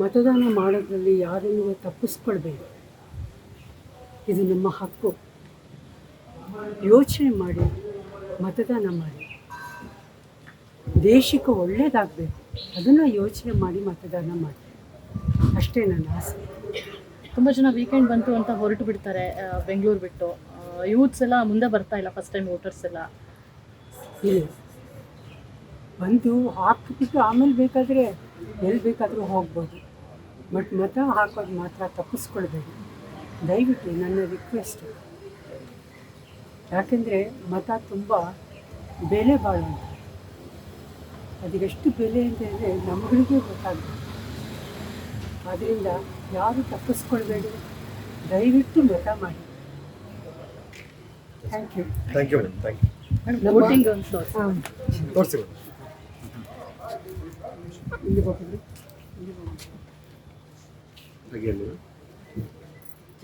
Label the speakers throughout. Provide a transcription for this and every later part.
Speaker 1: ಮತದಾನ ಮಾಡೋದ್ರಲ್ಲಿ ಯಾರನ್ನು ತಪ್ಪಿಸ್ಕೊಳ್ಬೇಕು? ಇದು ನಮ್ಮ ಹಕ್ಕು. ಯೋಚನೆ ಮಾಡಿ ಮತದಾನ ಮಾಡಿ. ದೇಶಕ್ಕೆ ಒಳ್ಳೇದಾಗಬೇಕು. ಅದನ್ನು ಯೋಚನೆ ಮಾಡಿ ಮತದಾನ ಮಾಡಿ. ಅಷ್ಟೇ ನನ್ನ ಆಸೆ.
Speaker 2: ತುಂಬ ಜನ ವೀಕೆಂಡ್ ಬಂತು ಅಂತ ಹೊರಟು ಬಿಡ್ತಾರೆ ಬೆಂಗಳೂರು ಬಿಟ್ಟು. ಯೂತ್ಸ್ ಎಲ್ಲ ಮುಂದೆ ಬರ್ತಾ ಇಲ್ಲ ಫಸ್ಟ್ ಟೈಮ್ ವೋಟರ್ಸ್ ಎಲ್ಲ.
Speaker 1: ಇಲ್ಲ. ಬಂದು ಹಾಕ್ಬಿಟ್ಟು ಆಮೇಲೆ ಬೇಕಾದರೆ ಎಲ್ಲಿ ಬೇಕಾದರೂ ಹೋಗ್ಬೋದು. ಬಟ್ ಮತ ಹಾಕೋದು ಮಾತ್ರ ತಪ್ಪಿಸ್ಕೊಳ್ಬೇಡಿ. ದಯವಿಟ್ಟು ನನ್ನ ರಿಕ್ವೆಸ್ಟ್ ಯಾಕೆಂದರೆ ಮತ ತುಂಬ ಬೆಲೆ ಬಾಳುವಂಥ ಅದಕ್ಕೆಷ್ಟು ಬೆಲೆ ಅಂತ ಹೇಳಿದ್ರೆ ನಮ್ಮಗಳಿಗೆ ಗೊತ್ತಾಗಬೇಕು ಆದ್ದರಿಂದ ಯಾರು ತಪ್ಪಿಸ್ಕೊಳ್ಬೇಡಿ. ದಯವಿಟ್ಟು ಮತ ಮಾಡಿ. Thank you
Speaker 3: thank you madam thank you
Speaker 2: voting ಒಂದು
Speaker 3: ತೋರಿಸಿ
Speaker 1: ಇಲ್ಲಿ ಹೋಗಿದ್ರಿ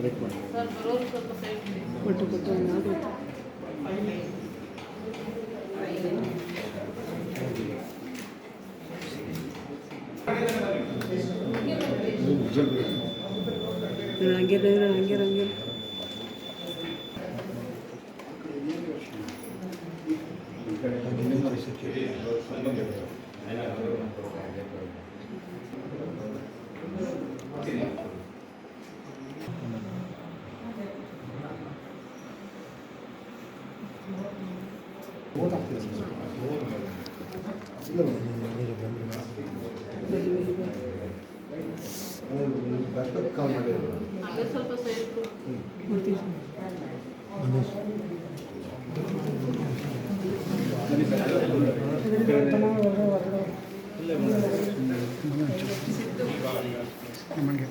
Speaker 3: ಕರೆಕ್ಟ್ ಮಾಡಿ
Speaker 1: ಕೊಟ್ಟು ಕೊಟ್ಟು ಮಾಡಿ ಹಂಗೆ ಹಂಗೆ ಹಂಗೆ Thank you. ನಮಗೆ